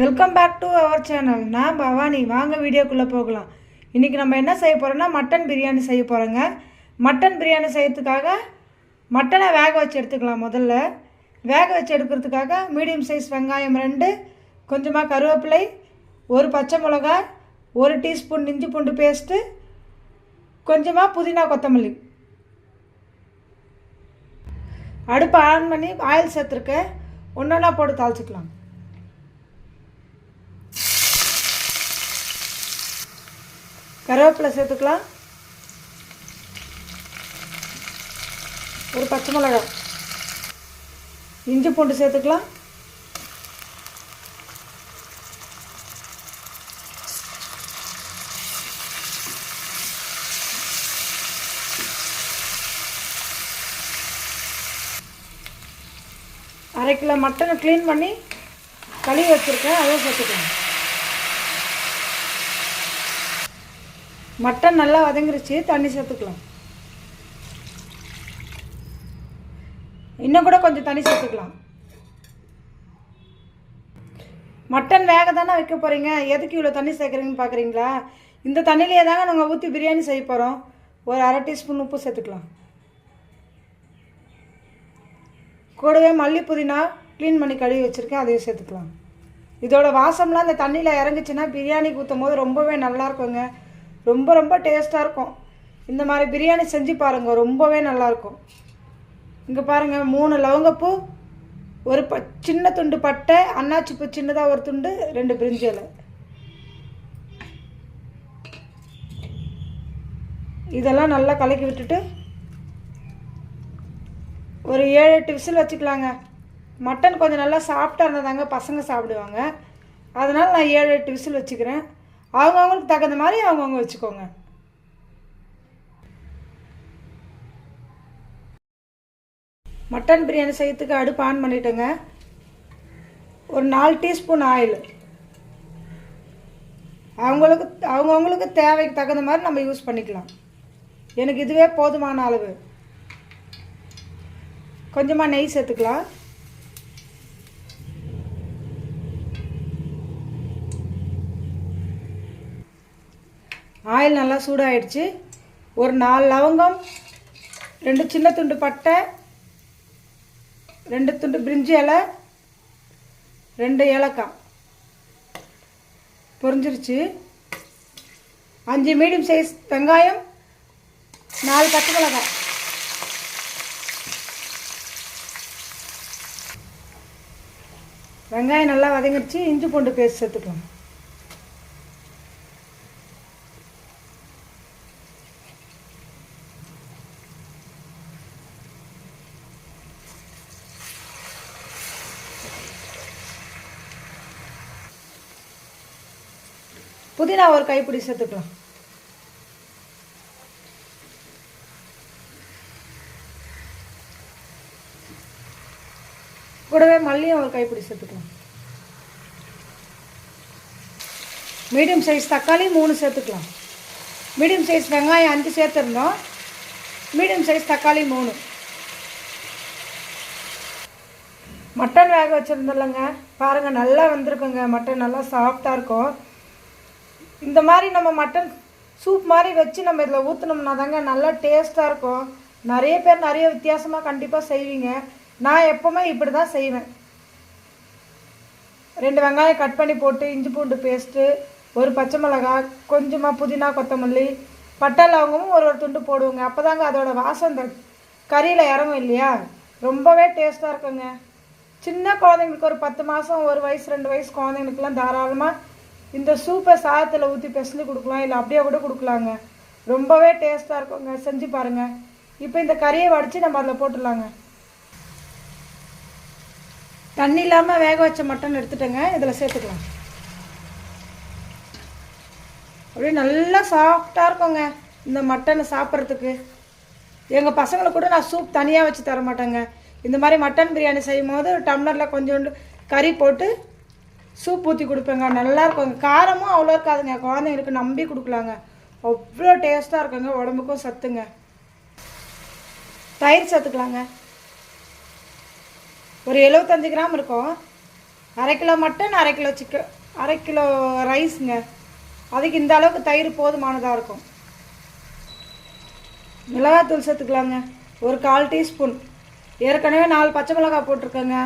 Welcome back to our channel நான் பவானி. வாங்க வீடியோக்குள்ளே போகலாம். இன்றைக்கி நம்ம என்ன செய்ய போகிறோன்னா மட்டன் பிரியாணி செய்ய போகிறோங்க மட்டன் பிரியாணி செய்யறதுக்காக மட்டனை வேக வச்சு எடுத்துக்கலாம் முதல்ல. வேக வச்சு எடுக்கிறதுக்காக மீடியம் சைஸ் வெங்காயம் ரெண்டு கொஞ்சமாக கருவேப்பிலை ஒரு பச்சை மிளகாய் ஒரு டீஸ்பூன் இஞ்சி பூண்டு பேஸ்ட்டு கொஞ்சமாக புதினா கொத்தமல்லி. அடுப்பை ஆன் பண்ணி ஆயில் சேர்த்துருக்கேன் ஒன்றா போட்டு தாளிச்சிக்கலாம். கருவேப்பிலை சேர்த்துக்கலாம். ஒரு பச்சை மிளகாய். இஞ்சி பூண்டு சேர்த்துக்கலாம். அரை கிலோ மட்டனை க்ளீன் பண்ணி கழுவி வச்சுருக்கேன். அதுவும் சேர்த்துக்கலாம். மட்டன் நல்லா வதங்கிருச்சு தண்ணி சேர்த்துக்கலாம். இன்னும் கூட கொஞ்சம் தண்ணி சேர்த்துக்கலாம். மட்டன் வேக தானே வைக்க போகிறீங்க எதுக்கு இவ்வளோ தண்ணி சேர்க்குறீங்கன்னு பார்க்குறீங்களா இந்த தண்ணியிலே தாங்க நாங்கள் ஊற்றி பிரியாணி செய்ய போகிறோம் ஒரு அரை டீஸ்பூன் உப்பு சேர்த்துக்கலாம். கூடவே மல்லி புதினா க்ளீன் பண்ணி கழுவி வச்சுருக்கேன் அதையும் சேர்த்துக்கலாம். இதோட வாசம்லாம் இந்த தண்ணியில் இறங்குச்சுன்னா பிரியாணிக்கு ஊற்றும் போது ரொம்பவே நல்லா இருக்குங்க. ரொம்ப ரொம்ப டேஸ்ட்டாக இருக்கும். இந்த மாதிரி பிரியாணி செஞ்சு பாருங்கள் ரொம்பவே நல்லாயிருக்கும் இங்கே பாருங்கள் மூணு லவங்கப்பூ ஒரு ப சின்ன துண்டு பட்டை அன்னாச்சிப்பூ சின்னதாக ஒரு துண்டு ரெண்டு பிரிஞ்சி இலை. இதெல்லாம் நல்லா கலக்கி விட்டுட்டு ஒரு ஏழு எட்டு விசில் வச்சுக்கலாங்க. மட்டன் கொஞ்சம் நல்லா சாஃப்டாக இருந்தால் தாங்க பசங்க சாப்பிடுவாங்க. அதனால் நான் ஏழு எட்டு விசில் வச்சுக்கிறேன். அவங்கவுங்களுக்கு தகுந்த மாதிரி அவங்கவுங்க வச்சுக்கோங்க. மட்டன் பிரியாணி செய்யறதுக்கு அடுப்பு ஆன் பண்ணிட்டேங்க. ஒரு நாலு டீஸ்பூன் ஆயில். அவங்களுக்கு அவங்கவுங்களுக்கு தேவைக்கு தகுந்த மாதிரி நம்ம யூஸ் பண்ணிக்கலாம். எனக்கு இதுவே போதுமான அளவு. கொஞ்சமாக நெய் சேர்த்துக்கலாம். ஆயில் நல்லா சூடாகிடுச்சு ஒரு நாலு லவங்கம் ரெண்டு சின்ன துண்டு பட்டை ரெண்டு துண்டு பிரிஞ்சி இலை ரெண்டு ஏலக்காய். பொரிஞ்சிருச்சு. அஞ்சு மீடியம் சைஸ் வெங்காயம் நாலு பச்சை மிளகாய். வெங்காயம் நல்லா வதங்கிடுச்சு இஞ்சி பூண்டு பேஸ்ட் சேர்த்துக்கலாம் புதினா ஒரு கைப்பிடி சேர்த்துக்கலாம். கூடவே மல்லியும் ஒரு கைப்பிடி சேர்த்துக்கலாம். மீடியம் சைஸ் தக்காளி மூணு சேர்த்துக்கலாம். மீடியம் சைஸ் வெங்காயம் அஞ்சு சேர்த்துருந்தோம். மீடியம் சைஸ் தக்காளி மூணு. மட்டன் வேக வச்சுருந்தோம்லங்க. பாருங்கள் நல்லா வந்திருக்குங்க. மட்டன் நல்லா சாஃப்டாக இருக்கும். இந்த மாதிரி நம்ம மட்டன் சூப் மாதிரி வச்சு நம்ம இதில் ஊற்றினோம்னா தாங்க நல்லா டேஸ்ட்டாக இருக்கும். நிறைய பேர் நிறைய வித்தியாசமாக கண்டிப்பாக செய்வீங்க. நான் எப்போவுமே இப்படி தான் செய்வேன். ரெண்டு வெங்காயம் கட் பண்ணி போட்டு இஞ்சி பூண்டு பேஸ்ட்டு ஒரு பச்சை மிளகாய் கொஞ்சமாக புதினா கொத்தமல்லி பட்டை லவங்கமும் ஒரு ஒரு துண்டு போடுவோங்க. அப்போ தாங்க அதோட வாசம் இந்த கறியில் இறங்கும் இல்லையா? ரொம்பவே டேஸ்ட்டாக இருக்குங்க. சின்ன குழந்தைங்களுக்கு ஒரு பத்து மாதம் ஒரு வயசு ரெண்டு வயசு குழந்தைங்களுக்குலாம் தாராளமாக இந்த சூப்பை சாதத்தில் ஊற்றி பெசஞ்சு கொடுக்கலாம் இல்லை அப்படியே கூட கொடுக்கலாங்க. ரொம்பவே டேஸ்ட்டாக இருக்குங்க. செஞ்சு பாருங்கள் இப்போ இந்த கறியை வடித்து நம்ம அதில் போட்டுடலாங்க. தண்ணி இல்லாமல் வேக வச்ச மட்டன் எடுத்துட்டேங்க. இதில் சேர்த்துக்கலாம். அப்படியே நல்லா சாஃப்டாக இருக்குங்க இந்த மட்டனை சாப்பிட்றதுக்கு. எங்கள் பசங்களுக்கு கூட நான் சூப் தனியாக வச்சு தர மாட்டேங்க இந்த மாதிரி மட்டன் பிரியாணி செய்யும் போது டம்ளரில் கொஞ்சோண்டு கறி போட்டு சூப் ஊற்றி கொடுப்பேங்க. நல்லாயிருக்குங்க காரமும் அவ்வளோ இருக்காதுங்க. குழந்தைங்களுக்கு நம்பி கொடுக்கலாங்க. அவ்வளோ டேஸ்ட்டாக இருக்குங்க. உடம்புக்கும் சத்துங்க. தயிர் சேர்த்துக்கலாங்க. ஒரு எழுபத்தஞ்சு கிராம் இருக்கும். அரை கிலோ மட்டன் அரை கிலோ சிக்கன் அரை கிலோ ரைஸுங்க அதுக்கு இந்த அளவுக்கு தயிர் போதுமானதாக இருக்கும். மிளகாத்தூள் சேர்த்துக்கலாங்க. ஒரு கால் டீஸ்பூன். ஏற்கனவே நாலு பச்சை மிளகாய் போட்டிருக்கேங்க.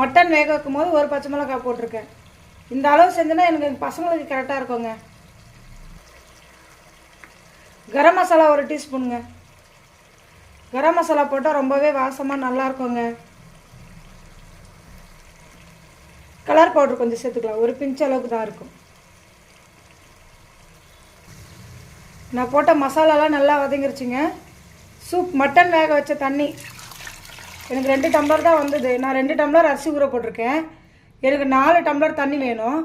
மட்டன் வேக வைக்கும் போது ஒரு பச்சை மிளகாய் போட்டிருக்கேன். இந்த அளவு செஞ்சேன்னா எனக்கு எங்கள் பசங்களுக்கு கரெக்டாக இருக்குங்க. கரம் மசாலா ஒரு டீஸ்பூனுங்க. கரம் மசாலா போட்டால் ரொம்பவே வாசமாக நல்லா இருக்குங்க. கலர் பவுடர் கொஞ்சம் சேர்த்துக்கலாம். ஒரு பிஞ்ச் அளவுக்கு தான் இருக்கும். நான் போட்ட மசாலாலாம் நல்லா வதங்கிருச்சுங்க. சூப் மட்டன் வேக வச்ச தண்ணி. எனக்கு ரெண்டு டம்ளர் தான் வந்தது. நான் ரெண்டு டம்ளர் அரிசி ஊற போட்டிருக்கேன். எனக்கு நாலு டம்ளர் தண்ணி வேணும்.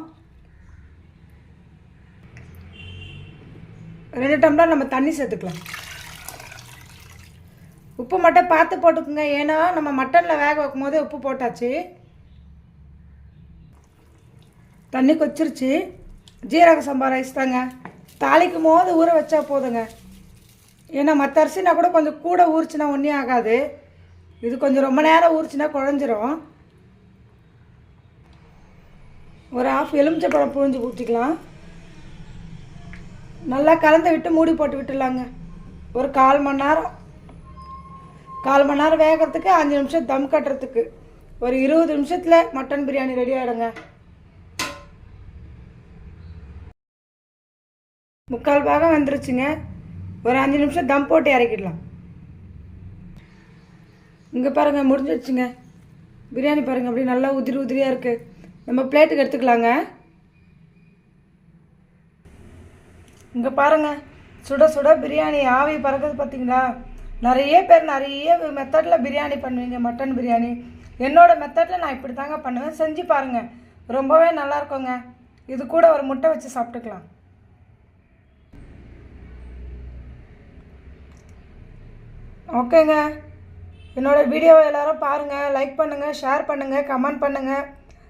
ரெண்டு டம்ளர் நம்ம தண்ணி சேர்த்துக்கலாம். உப்பு மட்டும் பார்த்து போட்டுக்குங்க. ஏன்னா நம்ம மட்டனில் வேக வைக்கும் போதே உப்பு போட்டாச்சு. தண்ணி கொச்சிருச்சு. ஜீரக சம்பா ரைஸ் தாங்க. தாளிக்கும் போது ஊற வச்சா போதுங்க. ஏன்னா மற்ற அரிசினா கூட கொஞ்சம் கூட ஊறிச்சுன்னா ஒன்றே ஆகாது. இது கொஞ்சம் ரொம்ப நேரம் ஊறிச்சுன்னா குழஞ்சிரும். ஒரு ஆஃப் எலுமிச்சப்பழம் புழிஞ்சு ஊற்றிக்கலாம் நல்லா கலந்து விட்டு மூடி போட்டு விட்டுலாங்க. ஒரு கால் மணி நேரம். கால் மணி நேரம் வேகிறதுக்கு அஞ்சு நிமிஷம் தம் கட்டுறதுக்கு. ஒரு இருபது நிமிஷத்தில் மட்டன் பிரியாணி ரெடி ஆகிடுங்க முக்கால் பாகம் வந்துருச்சுங்க. ஒரு அஞ்சு நிமிஷம் தம் போட்டு இறக்கிடலாம். இங்கே பாருங்கள் முடிஞ்சிடுச்சுங்க. பிரியாணி பாருங்கள் அப்படியே நல்லா உதிரி உதிரியாக இருக்குது நம்ம பிளேட்டுக்கு எடுத்துக்கலாங்க. இங்கே பாருங்கள் சுட சுட பிரியாணி ஆவி பறக்குது பார்த்தீங்களா நிறைய பேர் நிறைய மெத்தடில் பிரியாணி பண்ணுவீங்க மட்டன் பிரியாணி. என்னோடய மெத்தடில் நான் இப்படி தாங்க பண்ணுவேன். செஞ்சு பாருங்கள் ரொம்பவே நல்லாயிருக்குங்க இது கூட ஒரு முட்டை வச்சு சாப்பிட்டுக்கலாம். ஓகேங்க. என்னோடய வீடியோவை எல்லாரும் பாருங்கள் லைக் பண்ணுங்கள் ஷேர் பண்ணுங்கள் கமெண்ட் பண்ணுங்கள்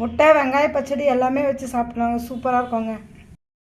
முட்டை வெங்காய பச்சடி எல்லாமே வச்சு சாப்பிட்லாங்க சூப்பராக இருக்குங்க.